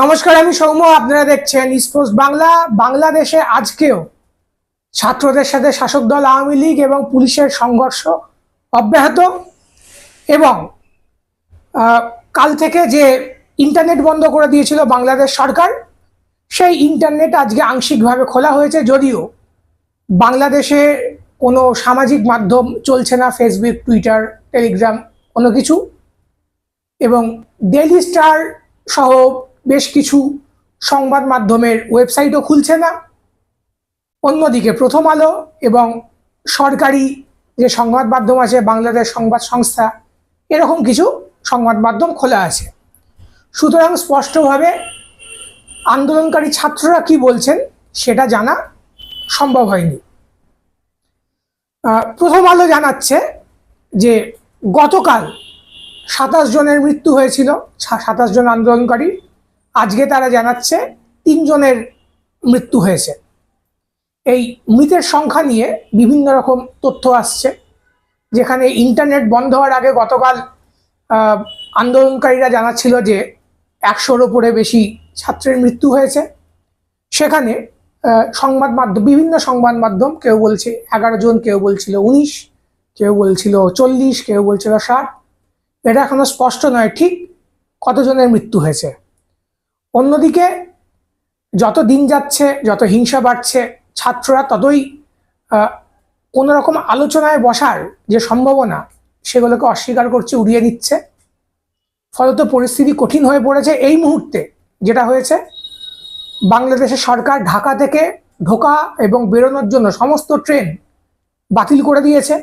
নমস্কার, আমি সৌম্য, আপনারা দেখছেন স্পোর্টস বাংলা বাংলাদেশে আজকেও ছাত্রদের সাথে শাসক দল, আওয়ামী লীগ এবং পুলিশের সংঘর্ষ অব্যাহত এবং কাল থেকে যে ইন্টারনেট বন্ধ করে দিয়েছিল বাংলাদেশ সরকার, সেই ইন্টারনেট আজকে আংশিকভাবে খোলা হয়েছে। যদিও বাংলাদেশে কোনো সামাজিক মাধ্যম চলছে না ফেসবুক টুইটার টেলিগ্রাম কোনো কিছু। এবং ডেইলি স্টার সহ বেশ কিছু সংবাদ মাধ্যমের ওয়েবসাইটও খুলছে না। অন্যদিকে প্রথম আলো এবং সরকারি যে সংবাদ মাধ্যম আছে, বাংলাদেশ সংবাদ সংস্থা, এরকম কিছু সংবাদ মাধ্যম খোলা আছে। সুতরাং স্পষ্টভাবে আন্দোলনকারী ছাত্ররা কি বলছেন সেটা জানা সম্ভব হয়নি। প্রথম আলো জানাচ্ছে যে গতকাল সাতাশ জনের মৃত্যু হয়েছিল সাতাশ জন আন্দোলনকারী। আজকে তারা জানাচ্ছে তিনজনের মৃত্যু হয়েছে। এই মৃতের সংখ্যা নিয়ে বিভিন্ন রকম তথ্য আসছে। যেখানে ইন্টারনেট বন্ধ হওয়ার আগে গতকাল আন্দোলনকারীরা জানাচ্ছিল যে একশোর ওপরে বেশি ছাত্রের মৃত্যু হয়েছে। সেখানে সংবাদ মাধ্যম, বিভিন্ন সংবাদ মাধ্যম, কেউ বলছে এগারো জন, কেউ বলছিল উনিশ, কেউ বলছিল চল্লিশ, কেউ বলছিল ষাট। এটা এখনও স্পষ্ট নয় ঠিক কতজনের মৃত্যু হয়েছে। অন্যদিকে যত দিন যাচ্ছে, যত হিংসা বাড়ছে, ছাত্ররা ততই কোনো রকম আলোচনায় বসার যে সম্ভাবনা, সেগুলোকে অস্বীকার করছে, উড়িয়ে দিচ্ছে। ফলত পরিস্থিতি কঠিন হয়ে পড়েছে এই মুহূর্তে, যেটা হয়েছে, বাংলাদেশের সরকার ঢাকা থেকে ঢোকা এবং বেরোনোর জন্য সমস্ত ট্রেন বাতিল করে দিয়েছে।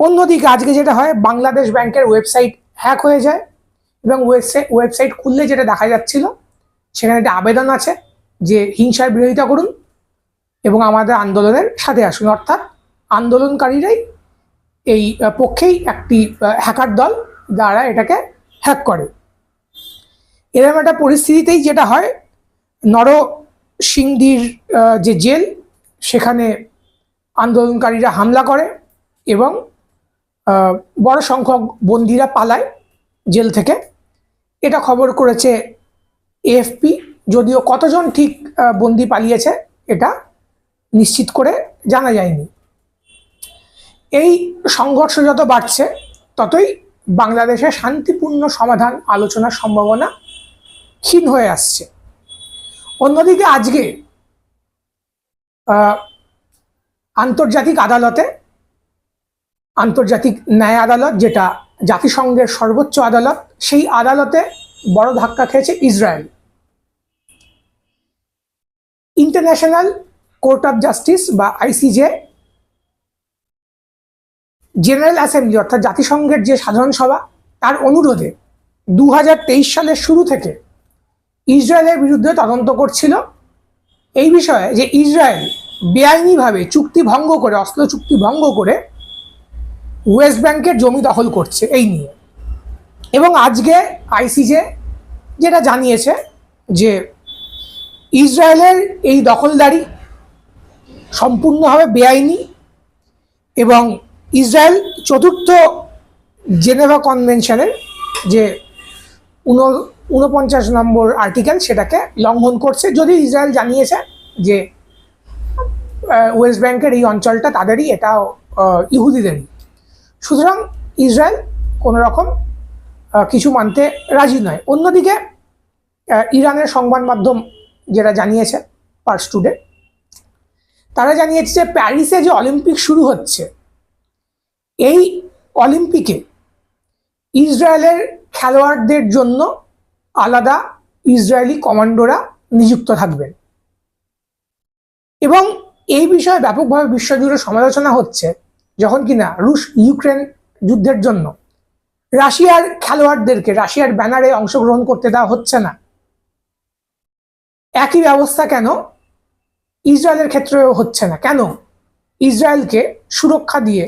অন্যদিকে আজকে যেটা হয়, বাংলাদেশ ব্যাংকের ওয়েবসাইট হ্যাক হয়ে যায় এবং ওয়েবসাইট ওয়েবসাইট খুললে যেটা দেখা যাচ্ছিল সেখানে একটা আবেদন আছে যে হিংসার বিরোধিতা করুন এবং আমাদের আন্দোলনের সাথে আসুন। অর্থাৎ আন্দোলনকারীরাই এই পক্ষেই একটি হ্যাকার দল দ্বারা এটাকে হ্যাক করে। এরকম একটা পরিস্থিতিতেই যেটা হয় নরসিংদীর আহ, যে জেল সেখানে আন্দোলনকারীরা হামলা করে এবং বড় সংখ্যক বন্দিরা পালায় জেল থেকে। এটা খবর করেছে এএফপি যদিও কতজন ঠিক বন্দি পালিয়েছে, এটা নিশ্চিত করে জানা যায়নি। এই সংঘর্ষ যত বাড়ছে, ততই বাংলাদেশে শান্তিপূর্ণ সমাধান আলোচনার সম্ভাবনা ক্ষীণ হয়ে আসছে। অন্যদিকে আজকে আন্তর্জাতিক আদালতে, আন্তর্জাতিক ন্যায় আদালত, যেটা জাতিসংঘের সর্বোচ্চ আদালত, সেই আদালতে বড় ধাক্কা খেয়েছে Israel. International Court of Justice বা আইসিজে, জেনারেল অ্যাসেম্বলি অর্থাৎ জাতিসংঘের যে সাধারণ সভা, তার অনুরোধে দু হাজার তেইশ সালের শুরু থেকে ইসরায়েলের বিরুদ্ধে তদন্ত করছিল। এই বিষয়ে যে ইসরায়েল বেআইনিভাবে চুক্তি ভঙ্গ করে, অস্ত্র চুক্তি ভঙ্গ করে ওয়েস্ট ব্যাংকের জমি দখল করছে এই নিয়ে। এবং আজকে আইসিজে যেটা জানিয়েছে যে ইসরায়েলের এই দখলদারি সম্পূর্ণভাবে বেআইনি এবং ইসরায়েল চতুর্থ জেনেভা কনভেনশনের যে উন উনপঞ্চাশ নম্বর আর্টিকেল সেটাকে লঙ্ঘন করছে। যদি ইসরায়েল জানিয়েছে যে ওয়েস্ট ব্যাংকের এই অঞ্চলটা তাদেরই আহ, ইহুদিদেরই। সুতরাং ইসরায়েল কোনো রকম কিছু মানতে রাজি নয়। অন্যদিকে ইরানের সংবাদ মাধ্যম যেটা জানিয়েছে পার্স স্টুডেন্ট তারা জানিয়েছে যে প্যারিসে যে অলিম্পিক শুরু হচ্ছে, এই অলিম্পিকে ইসরায়েলের খেলোয়াড়দের জন্য আলাদা ইসরায়েলি কমান্ডোরা নিযুক্ত থাকবেন। এবং এই বিষয়ে ব্যাপকভাবে বিশ্বজুড়ে সমালোচনা হচ্ছে যখন কিনা রুশ ইউক্রেন যুদ্ধের জন্য রাশিয়ার খেলোয়াড়দেরকে, রাশিয়ার ব্যানারে অংশগ্রহণ করতে দেওয়া হচ্ছে না। একই ব্যবস্থা কেন? ইসরায়েলের ক্ষেত্রেও হচ্ছে না। কেন? ইসরায়েলকে সুরক্ষা দিয়ে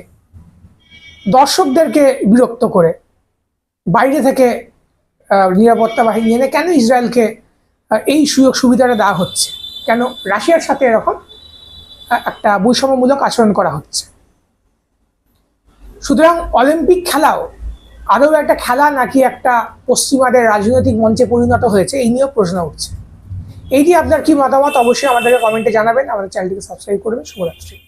দর্শকদেরকে বিরক্ত করে বাইরে থেকে নিরাপত্তা বাহিনী এনে কেন ইসরায়েলকে এই সুযোগ সুবিধাটা দেওয়া হচ্ছে? কেন রাশিয়ার সাথে এরকম একটা বৈষম্যমূলক আচরণ করা হচ্ছে? সুতরাং অলিম্পিক খেলাও আদৌ একটা খেলা নাকি একটা পশ্চিমাদের রাজনৈতিক মঞ্চে পরিণত হয়েছে, এই নিয়েও প্রশ্ন উঠছে। এই নিয়ে আপনার কি মতামত অবশ্যই আমাদেরকে কমেন্টে জানাবেন। আমাদের চ্যানেলটিকে সাবস্ক্রাইব করবেন। শুভরাত্রি।